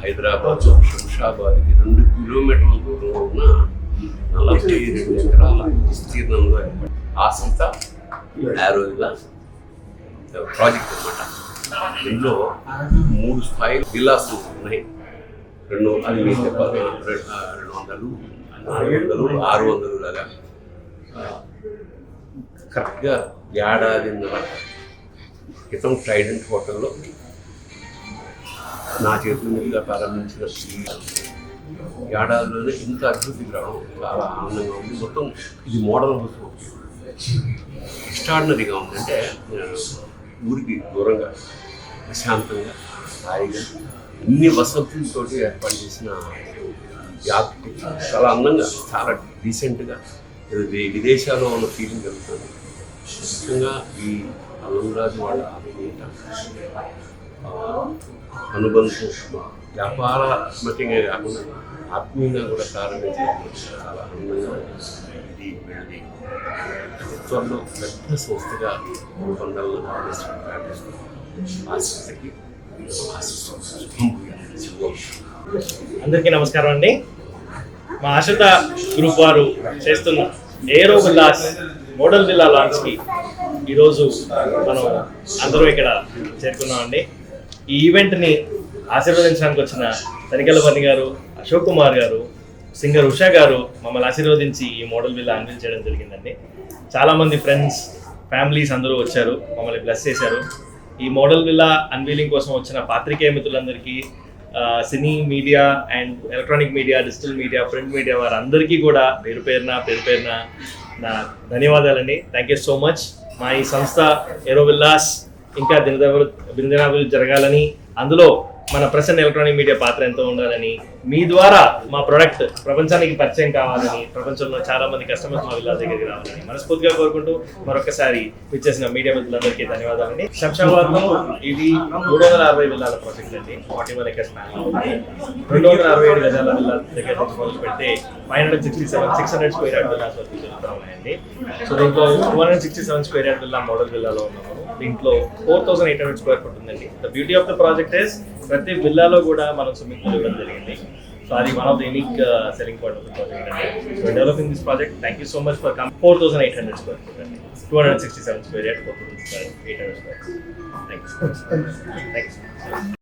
హైదరాబాద్ శంషాబాద్కి రెండు కిలోమీటర్ల దూరంలో ఉన్న నలభై రెండు ఎకరాల విస్తీర్ణంలో ఏర్పడింది ఆ సంస్థ ఆరోగ్య ప్రాజెక్ట్ అనమాట ఇందులో మూడు స్థాయిలు విలాసం ఉన్నాయి. రెండు అది మీకు చెప్పాలి రెండు వందలు నాలుగు వందలు ఆరు వందలు లాగా. కరెక్ట్గా ఏడాదిన్నర క్రితం ట్రైడెంట్ హోటల్లో నా చేతుల మీదుగా ప్రారంభించిన ఏడాదిలోనే ఇంత అభివృద్ధికి రావడం చాలా ఆనందంగా ఉంది. మొత్తం ఇది మోడల్ హౌస్ ఎక్స్ట్రాడినరీగా ఉంది. అంటే ఊరికి దూరంగా ప్రశాంతంగా హాయిగా ఇన్ని వసతులతోటి ఏర్పాటు చేసిన ఆర్కిటెక్చర్ చాలా అందంగా చాలా డీసెంట్గా విదేశాల్లో ఉన్న ఫీలింగ్ కలుగుతుంది. ముఖ్యంగా ఈ అల్లంరాజు వాళ్ళ అభినేత అనుబంధం వ్యాపారాత్మకంగా కాకుండా ఆత్మీయంగా కూడా ప్రారంభించడం చాలా ఆనందంగా ఉంది. ఇది వీళ్ళది త్వరలో పెద్ద సంస్థగా రూపొందాలని. ఆ సంస్థకి. శుభం. అందరికీ నమస్కారం అండి మా ఆశ్రిత గ్రూప్ వారు చేస్తున్న ఏరో విలాస్ మోడల్ విల్లా లాంచ్కి ఈరోజు మనం అందరూ ఇక్కడ చేరుకున్నామండి ఈ ఈవెంట్ని ఆశీర్వదించడానికి వచ్చిన తనికెల గారు అశోక్ కుమార్ గారు సింగర్ ఉషా గారు మమ్మల్ని ఆశీర్వదించి ఈ మోడల్ విల్లా అన్వీల్ చేయడం జరిగిందండి. చాలామంది ఫ్రెండ్స్ ఫ్యామిలీస్ అందరూ వచ్చారు మమ్మల్ని బ్లెస్ చేశారు. ఈ మోడల్ విల్లా అన్వీలింగ్ కోసం వచ్చిన పాత్రికేయ మిత్రులందరికీ cine media and electronic media digital media print media వారందరికీ కూడా పేరు పేరున పేరు పేరున నా ధన్యవాదాలండి. థ్యాంక్ యూ సో మచ్ మా ఈ సంస్థ ఏరోవిల్లాస్ ఇంకా దినదవ దినదినాభివృద్ధి జరగాలని అందులో మన ప్రసన్న ఎలక్ట్రానిక్ మీడియా పాత్ర ఎంతో ఉండాలని మీ ద్వారా మా ప్రొడక్ట్ ప్రపంచానికి పరిచయం కావాలని ప్రపంచంలో చాలా మంది కస్టమర్స్ మా విల్లా దగ్గరికి రావాలని మనస్ఫూర్తిగా కోరుకుంటూ మరొకసారి విచ్చేసిన మీడియా మిత్రులందరికీ ధన్యవాదాలండి. శంషాబాద్లో ఇది మూడు వందల అరవై విల్లాల ప్రాజెక్ట్ అండి. ఫార్టీ వన్ ఎకర్స్ రెండు వందల అరవై ఏడు గజాల విల్లా దగ్గర నుంచి మొదలు పెడితే five hundred sixty seven six hundred square yard villas వరకు జరుగుతూ ఉన్నాయండి. సో దీంట్లో two hundred sixty seven square yard villa model విల్లాలో ఉన్నాము. దీంట్లో four thousand eight hundred square foot ఉందండి. The beauty of the project is ప్రతి విల్లాలో కూడా మనం స్విమ్మింగ్ పూల్ ఇవ్వడం జరిగింది. సో అది one of the unique selling point of the project అండి. So developing this project thank you so much for come four thousand eight hundred square foot అండి. Two hundred sixty seven square eight four thousand eight hundred square thank you thank you